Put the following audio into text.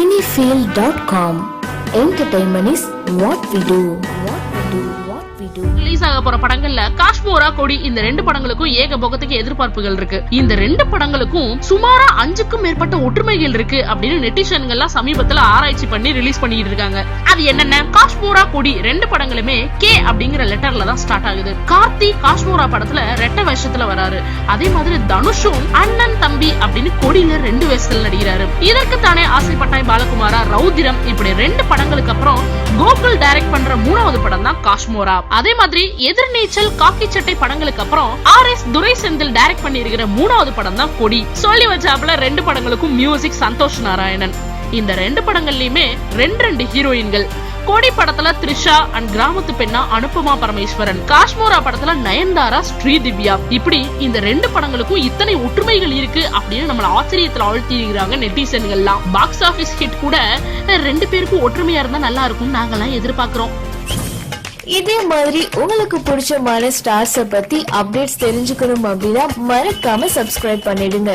Cinefield.com Entertainment is what we do. What we do. What we do. Release ஆக போற படங்கள்ல காஷ்மோரா கொடி இந்த ரெண்டு படங்களுக்கும் ஏக போகத்துக்கு எதிர்பார்ப்புகள் இருக்கு இந்த ரெண்டு படங்களுக்கும் சுமாரா அஞ்சுக்கும் மேற்பட்ட ஒற்றுமைகள் இருக்கு அப்படின்னு நெட்டிசன்கள்லாம் சமீபத்துல ஆராய்ச்சி பண்ணி ரிலீஸ் பண்ணிட்டு இருக்காங்க அது என்னென்ன காஷ்மோரா கொடி ரெண்டு படங்களுமே கே அப்படிங்கிற லெட்டர்ல தான் ஸ்டார்ட் ஆகுது கார்த்தி காஷ்மோரா படத்துல ரெட்ட வருஷத்துல வராரு அதே மாதிரி தனுஷும் அண்ணன் கொடியில நடிகிறாரு இதற்கு தானே ஆசைப்பட்டாய் பாலகுமாரா ரௌதிரம் இப்படி ரெண்டு படங்களுக்கு அப்புறம் கோகுல் டைரக்ட் பண்ற மூணாவது படம் தான் காஷ்மோரா. அதே மாதிரி எதிர்நீச்சல் காக்கி சட்டை படங்களுக்கு அப்புறம் R S Durai Senthil direct பண்ணியிருக்கிற மூணாவது படம் தான் கொடி. சொல்லி வச்சாப்ல ரெண்டு படங்களுக்கும் மியூசிக் சந்தோஷ் நாராயணன். இந்த ரெண்டு படங்கள்லயுமே ரெண்டு ரெண்டு ஹீரோயின்கள். கோடி படத்துல த்ரிஷா அண்ட் கிராமத்து பெண்ணா அனுபமா பரமேஸ்வரன். காஷ்மோரா படத்துல நயன்தாரா ஸ்ரீதிவ்யா இப்படி இந்த ரெண்டு படங்களுக்கும் இத்தனை ஒற்றுமைகள் இருக்கு அப்படின்னு நம்மள ஆச்சரியத்துல ஆழ்த்திருக்கிறாங்க நெட்டிசன்கள்லாம். பாக்ஸ் ஆபீஸ் ஹிட் கூட ரெண்டு பேருக்கும் ஒற்றுமையா இருந்தா நல்லா இருக்கும் நாங்கெல்லாம் எதிர்பார்க்கிறோம். இதே மாதிரி உங்களுக்கு பிடிச்சமான ஸ்டார்ஸ பத்தி அப்டேட்ஸ் தெரிஞ்சுக்கணும் அப்படின்னா மறக்காம சப்ஸ்கிரைப் பண்ணிடுங்க.